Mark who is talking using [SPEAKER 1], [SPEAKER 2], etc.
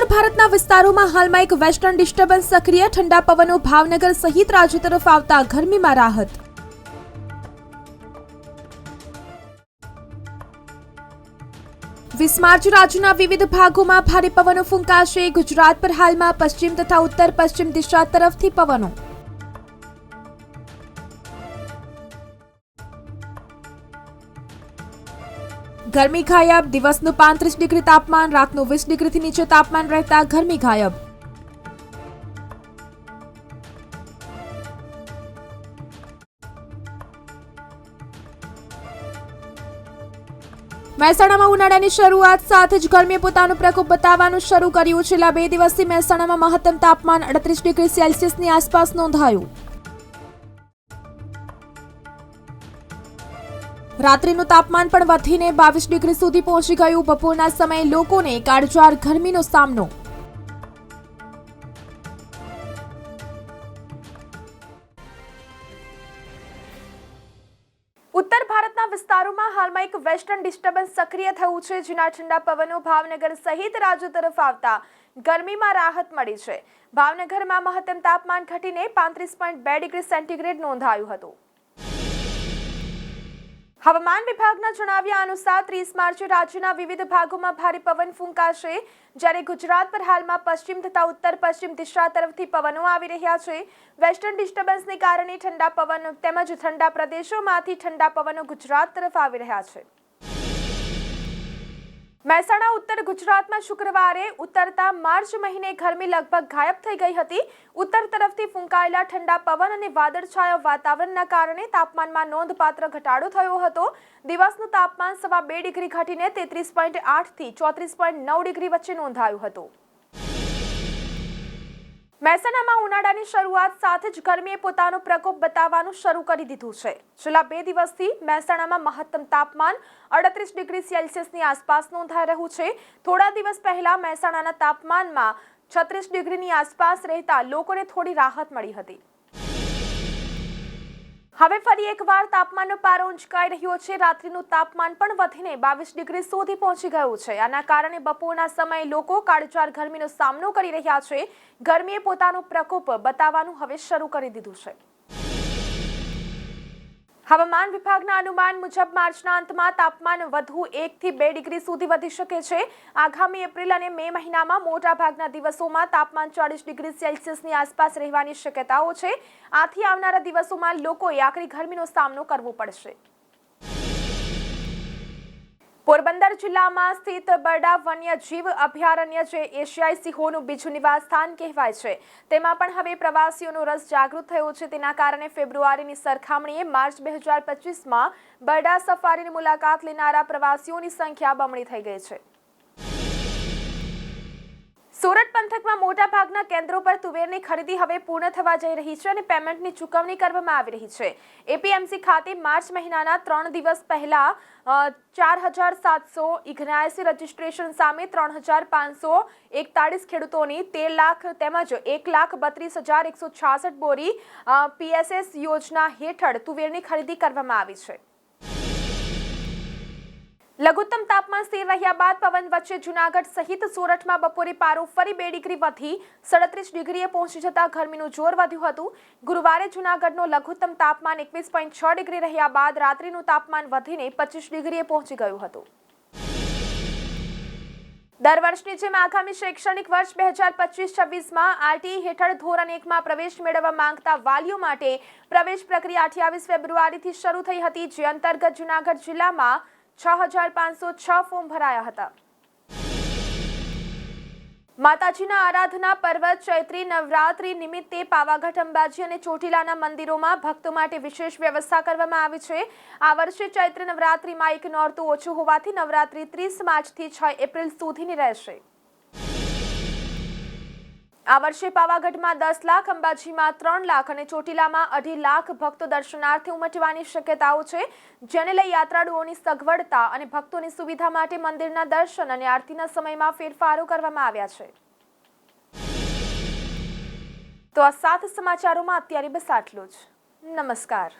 [SPEAKER 1] ઉત્તર ભારતના વિસ્તારોમાં હાલમાં એક વેસ્ટર્ન ડિસ્ટર્બન્સ સક્રિય ઠંડા પવનો ભાવનગર સહિત રાજ્ય તરફ આવતા ગરમીમાં રાહત. વીસ માર્ચ રાજ્યના વિવિધ ભાગોમાં ભારે પવનો ફૂંકાશે. ગુજરાત પર હાલમાં પશ્ચિમ તથા ઉત્તર પશ્ચિમ દિશા તરફથી પવનો. ગરમી ગાયબ, દિવસનું પાંત્રીસ ડિગ્રી તાપમાન, રાતનું વીસ ડિગ્રીથી નીચે તાપમાન રહેતા ગરમી ગાયબ. મહેસાણામાં ઉનાળાની શરૂઆત, સાથે જ ગરમીએ પોતાનો પ્રકોપ બતાવવાનું શરૂ કર્યું. છેલ્લા બે દિવસથી મહેસાણામાં મહત્તમ તાપમાન અડત્રીસ ડિગ્રી સેલ્સિયસની આસપાસ નોંધાયું. રાત્રિનું તાપમાન પણ વધીને બાવીસ ડિગ્રી સુધી પહોંચી ગયું. બપોરના સમયે લોકોને કાળજાર ગરમીનો સામનો. ઉત્તર ભારતના વિસ્તારોમાં હાલમાં એક વેસ્ટર્ન ડિસ્ટર્બન્સ સક્રિય થયું છે, જેના ઠંડા પવનો ભાવનગર સહિત રાજ્ય તરફ આવતા ગરમીમાં રાહત મળી છે. ભાવનગરમાં મહત્તમ તાપમાન ઘટીને પાંત્રીસ પોઈન્ટ બે ડિગ્રી સેન્ટીગ્રેડ નોંધાયું હતું. હવામાન વિભાગના જણાવ્યા અનુસાર ત્રીસ માર્ચે રાજ્યના વિવિધ ભાગોમાં ભારે પવન ફૂંકાશે, જ્યારે ગુજરાત પર હાલમાં પશ્ચિમ તથા ઉત્તર પશ્ચિમ દિશા તરફથી પવનો આવી રહ્યા છે. વેસ્ટર્ન ડિસ્ટર્બન્સને કારણે ઠંડા પવન તેમજ ઠંડા પ્રદેશોમાંથી ઠંડા પવનો ગુજરાત તરફ આવી રહ્યા છે. મહેસાણા, ઉત્તર ગુજરાતમાં શુક્રવારે ઉતરતા માર્ચ મહિને ગરમી લગભગ ગાયબ થઈ ગઈ હતી. ઉત્તર તરફથી ફૂંકાયેલા ઠંડા પવન અને વાદળછાયા વાતાવરણના કારણે તાપમાનમાં નોંધપાત્ર ઘટાડો થયો હતો. દિવસનું તાપમાન સવા બે ડિગ્રી ઘટીને તેત્રીસ પોઈન્ટ આઠથી ચોત્રીસ પોઈન્ટ નવ ડિગ્રી વચ્ચે નોંધાયું હતું. મહેસાણામાં ઉનાળાની શરૂઆત સાથે જ ગરમીએ પોતાનો પ્રકોપ બતાવવાનું શરૂ કરી દીધું છે. છેલ્લા બે દિવસથી મહેસાણામાં મહત્તમ તાપમાન અડત્રીસ ડિગ્રી સેલ્સિયસની આસપાસ નોંધાઈ રહ્યું છે. થોડા દિવસ પહેલા મહેસાણાના તાપમાનમાં છત્રીસ ડિગ્રીની આસપાસ રહેતા લોકોને થોડી રાહત મળી હતી. હવે ફરી એકવાર તાપમાનનો પારો ઉંચકાઈ રહ્યો છે. રાત્રિનું તાપમાન પણ વધીને બાવીસ ડિગ્રી સુધી પહોંચી ગયું છે. આના કારણે બપોરના સમયે લોકો કાળઝાળ ગરમીનો સામનો કરી રહ્યા છે. ગરમીએ પોતાનો પ્રકોપ બતાવવાનું હવે શરૂ કરી દીધું છે. હવામાન વિભાગના અનુમાન મુજબ માર્ચના અંતમાં તાપમાન વધુ એકથી બે ડિગ્રી સુધી વધી શકે છે. આગામી એપ્રિલ અને મે મહિનામાં મોટાભાગના દિવસોમાં તાપમાન ચાળીસ ડિગ્રી સેલ્સિયસની આસપાસ રહેવાની શક્યતાઓ છે. આથી આવનારા દિવસોમાં લોકોએ આકરી ગરમીનો સામનો કરવો પડશે. પોરબંદર જિલ્લામાં સ્થિત બરડા વન્યજીવ અભયારણ્ય જે એશિયાઈ સિંહોનું બીજું નિવાસ સ્થાન કહેવાય છે. તેમાં પણ હવે પ્રવાસીઓનો રસ જાગૃત થયો છે. તેના કારણે ફેબ્રુઆરીની સરખામણીએ માર્ચ બે હજાર પચીસમાં બરડા સફારીની મુલાકાત લેનારા પ્રવાસીઓની સંખ્યા બમણી થઈ ગઈ છે. સુરત પંથકમાં મોટા ભાગના કેન્દ્રો પર તુવેરની ખરીદી હવે પૂર્ણ થવા જઈ રહી છે અને પેમેન્ટની ચૂકવણી કરવામાં આવી રહી છે. એપીએમસી ખાતે માર્ચ મહિનાના ત્રણ દિવસ પહેલા ચાર હજાર સાતસો ઇઘનાયસી રજીસ્ટ્રેશન સામે ત્રણ હજાર પાંચસો એકતાળીસ ખેડૂતોની તેર લાખ તેમજ એક લાખ બત્રીસ હજાર એકસો છાસઠ બોરી પીએસએસ યોજના હેઠળ તુવેરની ખરીદી કરવામાં આવી છે. લઘુત્તમ તાપમાન સ્થિર રહ્યા બાદ પવન વચ્ચે જુનાગઢ સહિત સુરતમાં બપોરે પારો ફરી બે ડિગ્રી વધી, સડત્રીસ ડિગ્રીએ પહોંચી જતા ગરમીનું જોર વધ્યું હતું. ગુરુવારે જુનાગઢનો લઘુત્તમ તાપમાન એકવીસ પોઈન્ટ છ ડિગ્રી રહ્યા બાદ રાત્રિનું તાપમાન વધીને પચીસ ડિગ્રીએ પહોંચી ગયું હતું. દર વર્ષની જેમ આગામી શૈક્ષણિક વર્ષ બે હજાર પચીસ છવ્વીસમાં આરટી હેઠળ ધોરણ એકમાં પ્રવેશ મેળવવા માંગતા વાલીઓ માટે પ્રવેશ પ્રક્રિયા અઠ્યાવીસ ફેબ્રુઆરીથી શરૂ થઈ હતી, જે અંતર્ગત જુનાગઢ જિલ્લામાં છ હજાર પાંચસો છ ફોર્મ ભરાયા હતા. માતાજીના આરાધના પર્વ, ચૈત્રી નવરાત્રી નિમિત્તે પાવાગઢ, અંબાજી અને ચોટીલાના મંદિરોમાં ભક્તો માટે વિશેષ વ્યવસ્થા કરવામાં આવી છે. આ વર્ષે ચૈત્ર નવરાત્રીમાં એક નોરતું ઓછું હોવાથી નવરાત્રી ત્રીસ માર્ચથી છ એપ્રિલ સુધીની રહેશે. આ વર્ષે પાવાગઢમાં દસ લાખ, અંબાજીમાં ત્રણ લાખ અને ચોટીલામાં અઢી લાખ ભક્તો દર્શનાર્થે ઉમટવાની શક્યતાઓ છે, જેને લઈ યાત્રાળુઓની સગવડતા અને ભક્તોની સુવિધા માટે મંદિરના દર્શન અને આરતીના સમયમાં ફેરફારો કરવામાં આવ્યા છે. તો આ સાત સમાચારોમાં અત્યારે બસ આટલું જ. નમસ્કાર.